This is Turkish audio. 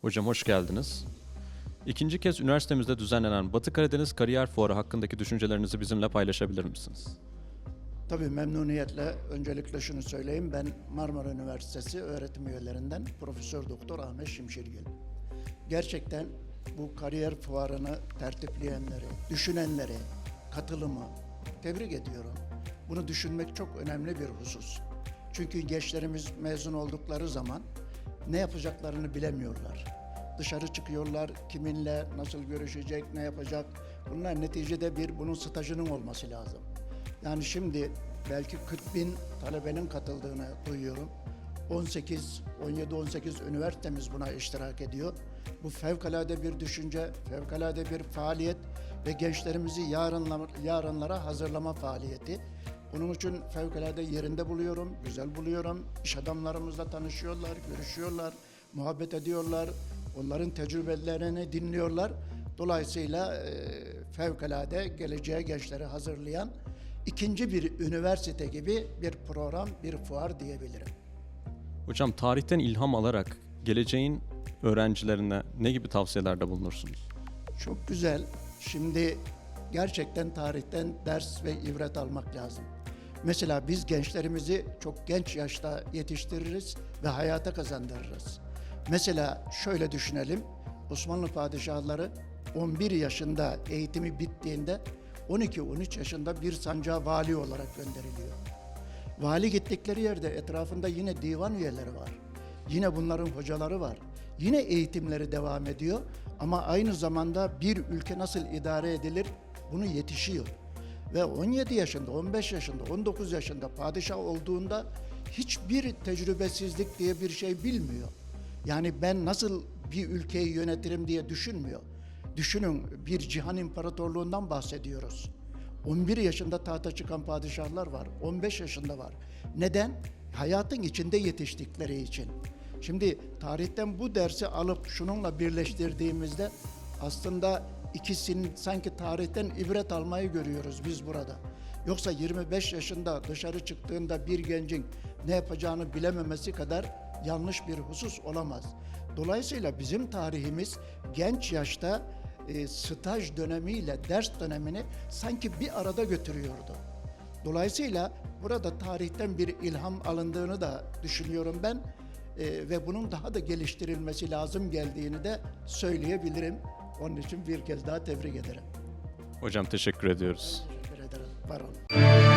Hocam hoş geldiniz. İkinci kez üniversitemizde düzenlenen Batı Karadeniz Kariyer Fuarı hakkındaki düşüncelerinizi bizimle paylaşabilir misiniz? Tabii memnuniyetle öncelikle şunu söyleyeyim. Ben Marmara Üniversitesi öğretim üyelerinden Profesör Doktor Ahmet Şimşirgil. Gerçekten bu kariyer fuarını tertipleyenleri, düşünenleri, katılımı tebrik ediyorum. Bunu düşünmek çok önemli bir husus. Çünkü gençlerimiz mezun oldukları zaman ne yapacaklarını bilemiyorlar. Dışarı çıkıyorlar, kiminle, nasıl görüşecek, ne yapacak. Bunlar neticede bir bunun stajının olması lazım. Yani şimdi belki 40 bin talebenin katıldığını duyuyorum. 18, 17-18 üniversitemiz buna iştirak ediyor. Bu fevkalade bir düşünce, fevkalade bir faaliyet ve gençlerimizi yarınla, yarınlara hazırlama faaliyeti. Bunun için fevkalade yerinde buluyorum, güzel buluyorum. İş adamlarımızla tanışıyorlar, görüşüyorlar, muhabbet ediyorlar. Onların tecrübelerini dinliyorlar. Dolayısıyla e, fevkalade geleceğe gençleri hazırlayan ikinci bir üniversite gibi bir program, bir fuar diyebilirim. Hocam tarihten ilham alarak geleceğin öğrencilerine ne gibi tavsiyelerde bulunursunuz? Çok güzel. Şimdi gerçekten tarihten ders ve ibret almak lazım. Mesela biz gençlerimizi çok genç yaşta yetiştiririz ve hayata kazandırırız. Mesela şöyle düşünelim. Osmanlı padişahları 11 yaşında eğitimi bittiğinde 12-13 yaşında bir sancağa vali olarak gönderiliyor. Vali gittikleri yerde etrafında yine divan üyeleri var. Yine bunların hocaları var. Yine eğitimleri devam ediyor ama aynı zamanda bir ülke nasıl idare edilir bunu yetişiyor. Ve 17 yaşında, 15 yaşında, 19 yaşında padişah olduğunda hiçbir tecrübesizlik diye bir şey bilmiyor. Yani ben nasıl bir ülkeyi yönetirim diye düşünmüyor. Düşünün bir cihan imparatorluğundan bahsediyoruz. 11 yaşında tahta çıkan padişahlar var. 15 yaşında var. Neden? Hayatın içinde yetiştikleri için. Şimdi tarihten bu dersi alıp şununla birleştirdiğimizde aslında ikisinin sanki tarihten ibret almayı görüyoruz biz burada. Yoksa 25 yaşında dışarı çıktığında bir gencin ne yapacağını bilememesi kadar yanlış bir husus olamaz. Dolayısıyla bizim tarihimiz genç yaşta e, staj dönemiyle ders dönemini sanki bir arada götürüyordu. Dolayısıyla burada tarihten bir ilham alındığını da düşünüyorum ben E, ve bunun daha da geliştirilmesi lazım geldiğini de söyleyebilirim. Onun için bir kez daha tebrik ederim. Hocam teşekkür ediyoruz. Teşekkür ederim. Var olun.